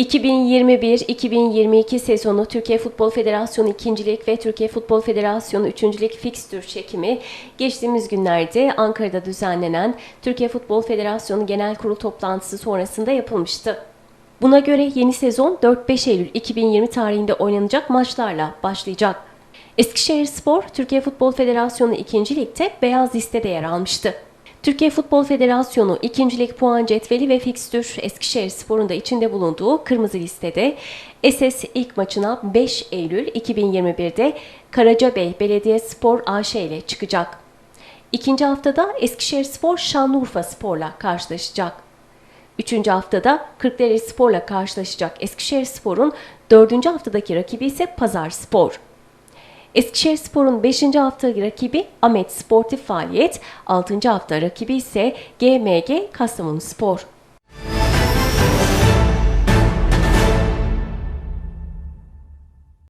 2021-2022 sezonu Türkiye Futbol Federasyonu 2. Lig ve Türkiye Futbol Federasyonu 3. Lig fikstür çekimi geçtiğimiz günlerde Ankara'da düzenlenen Türkiye Futbol Federasyonu Genel Kurul toplantısı sonrasında yapılmıştı. Buna göre yeni sezon 4-5 Eylül 2020 tarihinde oynanacak maçlarla başlayacak. Eskişehir Spor, Türkiye Futbol Federasyonu 2. Lig'de beyaz listede yer almıştı. Türkiye Futbol Federasyonu 2. Lig puan cetveli ve fikstür Eskişehir Spor'un da içinde bulunduğu kırmızı listede SS ilk maçına 5 Eylül 2021'de Karacabey Belediyespor AŞ ile çıkacak. İkinci haftada Eskişehir Spor Şanlıurfa Spor'la karşılaşacak. Üçüncü haftada Kırklareli Spor'la karşılaşacak Eskişehir Spor'un dördüncü haftadaki rakibi ise Pazar Spor. Eskişehir Spor'un 5. hafta rakibi Ahmet Sportif Faaliyet, 6. hafta rakibi ise GMG Kastamonu Spor.